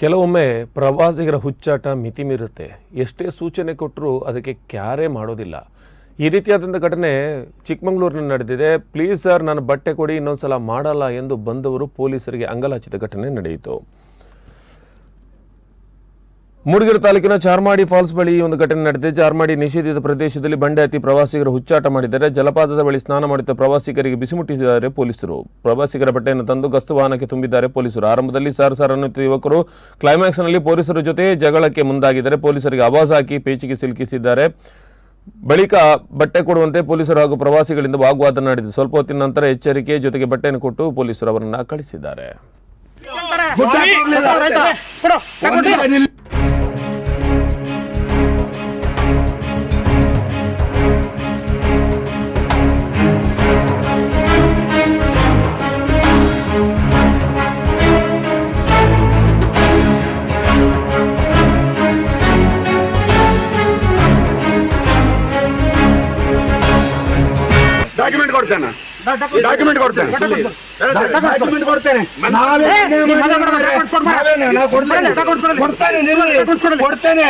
ಕೆಲವೊಮ್ಮೆ ಪ್ರವಾಸಿಗರ ಹುಚ್ಚಾಟ ಮಿತಿ ಮೀರುತ್ತೆ ಎಷ್ಟೇ ಸೂಚನೆ ಕೊಟ್ಟರೂ ಅದಕ್ಕೆ ಕ್ಯಾರೇ ಮಾಡೋದಿಲ್ಲ. ಈ ರೀತಿಯಾದಂಥ ಘಟನೆ ಚಿಕ್ಕಮಗಳೂರಿನಲ್ಲಿ ನಡೆದಿದೆ. ಪ್ಲೀಸ್ ಸರ್, ನಾನು ಬಟ್ಟೆ ಕೊಡಿ ಇನ್ನೊಂದು ಸಲ ಮಾಡಲ್ಲ ಎಂದು ಬಂದವರು ಪೊಲೀಸರಿಗೆ ಅಂಗಲಾಚಿದ ಘಟನೆ ನಡೆಯಿತು. ಮೂಡಿಗೆರೆ ತಾಲೂಕಿನ ಚಾರ್ಮಾಡಿ ಫಾಲ್ಸ್ ಬಳಿ ಈ ಒಂದು ಘಟನೆ ನಡೆದಿದೆ. ಚಾರ್ಮಾಡಿ ನಿಷೇಧಿತ ಪ್ರದೇಶದಲ್ಲಿ ಬಂಡೆ ಹತ್ತಿ ಪ್ರವಾಸಿಗರು ಹುಚ್ಚಾಟ ಮಾಡಿದ್ದಾರೆ. ಜಲಪಾತದ ಬಳಿ ಸ್ನಾನ ಮಾಡಿದ ಪ್ರವಾಸಿಗರಿಗೆ ಬಿಸಿ ಮುಟ್ಟಿಸಿದ್ದಾರೆ ಪೊಲೀಸರು. ಪ್ರವಾಸಿಗರ ಬಟ್ಟೆಯನ್ನು ತಂದು ಗಸ್ತು ವಾಹನಕ್ಕೆ ತುಂಬಿದ್ದಾರೆ ಪೊಲೀಸರು. ಆರಂಭದಲ್ಲಿ ಸಾರ್ ಸಾರ್ ಅನ್ನುತ್ತಿದ್ದ ಯುವಕರು ಕ್ಲೈಮ್ಯಾಕ್ಸ್ನಲ್ಲಿ ಪೊಲೀಸರ ಜೊತೆ ಜಗಳಕ್ಕೆ ಮುಂದಾಗಿದ್ದಾರೆ. ಪೊಲೀಸರಿಗೆ ಆವಾಜ್ ಹಾಕಿ ಪೇಚಿಗೆ ಸಿಲುಕಿಸಿದ್ದಾರೆ. ಬಳಿಕ ಬಟ್ಟೆ ಕೊಡುವಂತೆ ಪೊಲೀಸರು ಹಾಗೂ ಪ್ರವಾಸಿಗಳಿಂದ ವಾಗ್ವಾದ ನಡೆದಿದೆ. ಸ್ವಲ್ಪ ಹೊತ್ತಿನ ನಂತರ ಎಚ್ಚರಿಕೆ ಜೊತೆಗೆ ಬಟ್ಟೆಯನ್ನು ಕೊಟ್ಟು ಪೊಲೀಸರು ಅವರನ್ನು ಕಳಿಸಿದ್ದಾರೆ ಕೊಡ್ತೇನೆ ಡಾಕ್ಯುಮೆಂಟ್ ಕೊಡ್ತೇನೆ ಡಾಕ್ಯುಮೆಂಟ್ ಕೊಡ್ತೇನೆ ಕೊಡ್ತೇನೆ.